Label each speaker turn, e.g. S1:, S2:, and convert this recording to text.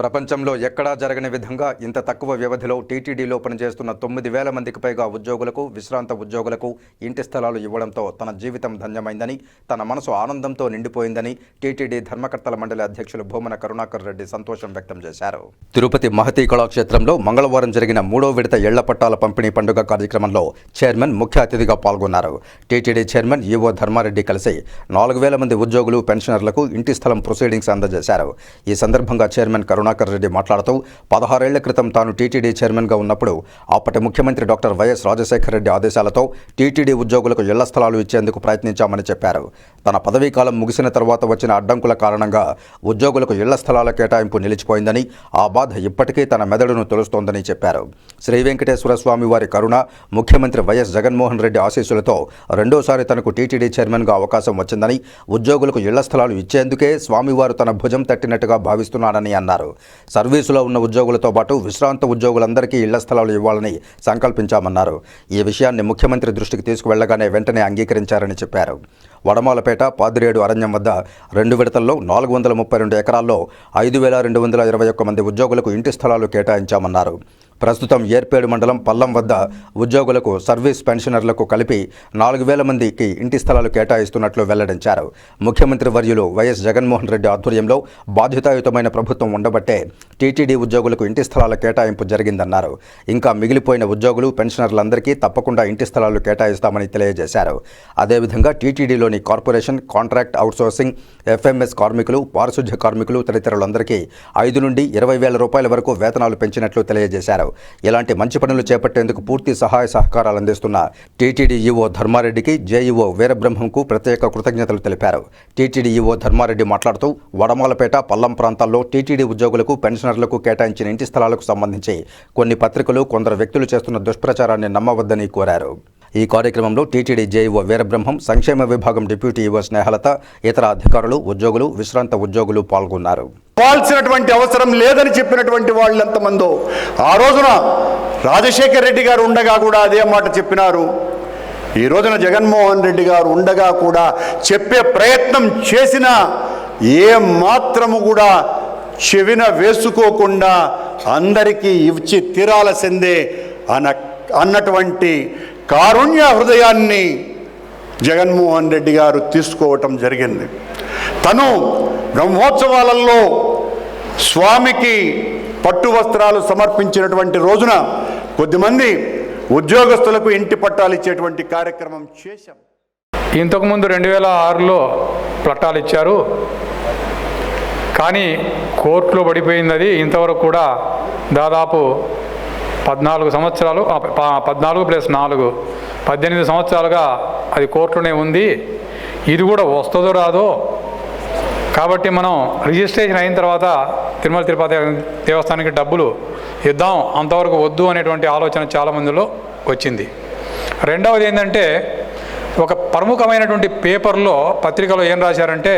S1: ప్రపంచంలో ఎక్కడా జరగని విధంగా ఇంత తక్కువ వ్యవధిలో టీటీడీలో పనిచేస్తున్న తొమ్మిది వేల మందికి పైగా ఉద్యోగులకు విశ్రాంత ఉద్యోగులకు ఇంటి స్థలాలు ఇవ్వడంతో తన జీవితం ధన్యమైందని తన మనసు ఆనందంతో నిండిపోయిందని టీటీడీ ధర్మకర్తల మండలి అధ్యక్షులు భూమన కరుణాకర్ రెడ్డి సంతోషం వ్యక్తం చేశారు. తిరుపతి మహతి కళాక్షేత్రంలో మంగళవారం జరిగిన మూడో విడత ఇళ్ళ పట్టాల పంపిణీ పండుగ కార్యక్రమంలో చైర్మన్ ముఖ్య అతిథిగా పాల్గొన్నారు. టీటీడీ చైర్మన్ ఈవో ధర్మారెడ్డి కలిసి నాలుగు వేల మంది ఉద్యోగులు పెన్షనర్లకు ఇంటి స్థలం ప్రొసీడింగ్స్ అందజేశారు. ఈ సందర్భంగా చైర్మన్ కరుణ కరుణాకర్ రెడ్డి మాట్లాడుతూ పదహారేళ్ళ క్రితం తాను టీటీడీ చైర్మన్గా ఉన్నప్పుడు అప్పటి ముఖ్యమంత్రి డాక్టర్ వైఎస్ రాజశేఖర రెడ్డి ఆదేశాలతో టీటీడీ ఉద్యోగులకు ఇళ్ళ స్థలాలు ఇచ్చేందుకు ప్రయత్నించామని చెప్పారు. తన పదవీకాలం ముగిసిన తర్వాత వచ్చిన అడ్డంకుల కారణంగా ఉద్యోగులకు ఇళ్ళ స్థలాల కేటాయింపు నిలిచిపోయిందని ఆ బాధ ఇప్పటికీ తన మెదడును తొలుస్తోందని చెప్పారు. శ్రీ వెంకటేశ్వర స్వామి వారి కరుణ ముఖ్యమంత్రి వైఎస్ జగన్మోహన్ రెడ్డి ఆశీస్సులతో రెండోసారి తనకు టీటీడీ చైర్మన్గా అవకాశం వచ్చిందని ఉద్యోగులకు ఇళ్ళ స్థలాలు ఇచ్చేందుకే స్వామివారు తన భుజం తట్టినట్టుగా భావిస్తున్నాడని అన్నారు. సర్వీసులో ఉన్న ఉద్యోగులతో పాటు విశ్రాంత ఉద్యోగులందరికీ ఇళ్ళ స్థలాలు ఇవ్వాలని సంకల్పించామన్నారు. ఈ విషయాన్ని ముఖ్యమంత్రి దృష్టికి తీసుకువెళ్ళగానే వెంటనే అంగీకరించారని చెప్పారు. వడమాలపేట పాదిరేడు అరణ్యం వద్ద రెండు విడతల్లో నాలుగు వందల ముప్పై రెండు ఎకరాల్లో ఐదు వేల రెండు వందల ఇరవై ఒక్క మంది ఉద్యోగులకు ఇంటి స్థలాలు కేటాయించామన్నారు. ప్రస్తుతం ఏర్పేడు మండలం పల్లం వద్ద ఉద్యోగులకు సర్వీస్ పెన్షనర్లకు కలిపి నాలుగు వేల మందికి ఇంటి స్థలాలు కేటాయిస్తున్నట్లు వెల్లడించారు. ముఖ్యమంత్రి వర్యులు వైఎస్ జగన్మోహన్ రెడ్డి ఆధ్వర్యంలో బాధ్యతాయుతమైన ప్రభుత్వం ఉండబట్టే టీటీడీ ఉద్యోగులకు ఇంటి స్థలాల కేటాయింపు జరిగిందన్నారు. ఇంకా మిగిలిపోయిన ఉద్యోగులు పెన్షనర్లందరికీ తప్పకుండా ఇంటి స్థలాలు కేటాయిస్తామని తెలియజేశారు. అదేవిధంగా టీటీడీలోని కార్పొరేషన్ కాంట్రాక్ట్ అవుట్సోర్సింగ్ ఎఫ్ఎంఎస్ కార్మికులు పారిశుధ్య కార్మికులు తదితరులందరికీ ఐదు నుండి ఇరవై వేల రూపాయల వరకు వేతనాలు పెంచినట్లు తెలియజేశారు. ఇలాంటి మంచి పనులు చేపట్టేందుకు పూర్తి సహాయ సహకారాలు అందిస్తున్న టీటీడీ ధర్మారెడ్డికి జేఈఓ వీరబ్రహ్మంకు ప్రత్యేక కృతజ్ఞతలు తెలిపారు. టీటీడీ ధర్మారెడ్డి మాట్లాడుతూ వడమాలపేట పల్లం ప్రాంతాల్లో టీటీడీ ఉద్యోగులకు పెన్షనర్లకు కేటాయించిన ఇంటి స్థలాలకు సంబంధించి కొన్ని పత్రికలు కొందరు వ్యక్తులు చేస్తున్న దుష్ప్రచారాన్ని నమ్మవద్దని కోరారు. ఈ కార్యక్రమంలో టీటీడీ జేఈఓ వీరబ్రహ్మం సంక్షేమ విభాగం డిప్యూటీ ఈవో స్నేహలత ఇతర అధికారులు ఉద్యోగులు విశ్రాంత ఉద్యోగులు పాల్గొన్నారు.
S2: పాల్సినటువంటి అవసరం లేదని చెప్పినటువంటి వాళ్ళు ఎంతమందో. ఆ రోజున రాజశేఖర్ రెడ్డి గారు ఉండగా కూడా అదే మాట చెప్పినారు. ఈ రోజున జగన్మోహన్ రెడ్డి గారు ఉండగా కూడా చెప్పే ప్రయత్నం చేసిన ఏ మాత్రము కూడా చెవిన వేసుకోకుండా అందరికీ ఇచ్చి తీరాల్సిందే అన్న అన్నటువంటి కారుణ్య హృదయాన్ని జగన్మోహన్ రెడ్డి గారు తీసుకోవటం జరిగింది. తను బ్రహ్మోత్సవాలలో స్వామికి పట్టు వస్త్రాలు సమర్పించినటువంటి రోజున కొద్దిమంది ఉద్యోగస్తులకు ఇంటి పట్టాలు ఇచ్చేటువంటి కార్యక్రమం చేశాం.
S3: ఇంతకుముందు రెండు వేల ఆరులో పట్టాలు ఇచ్చారు. కానీ కోర్టులో పడిపోయింది అది. ఇంతవరకు కూడా దాదాపు పద్నాలుగు సంవత్సరాలు పద్నాలుగు ప్లస్ నాలుగు పద్దెనిమిది సంవత్సరాలుగా అది కోర్టులోనే ఉంది. ఇది కూడా వస్తుందో రాదో? కాబట్టి మనం రిజిస్ట్రేషన్ అయిన తర్వాత తిరుమల తిరుపతి దేవస్థానానికి డబ్బులు ఇద్దాం. అంతవరకు వద్దు అనేటువంటి ఆలోచన చాలామందిలో వచ్చింది. రెండవది ఏంటంటే ఒక ప్రముఖమైనటువంటి పేపర్లో పత్రికలో ఏం రాశారంటే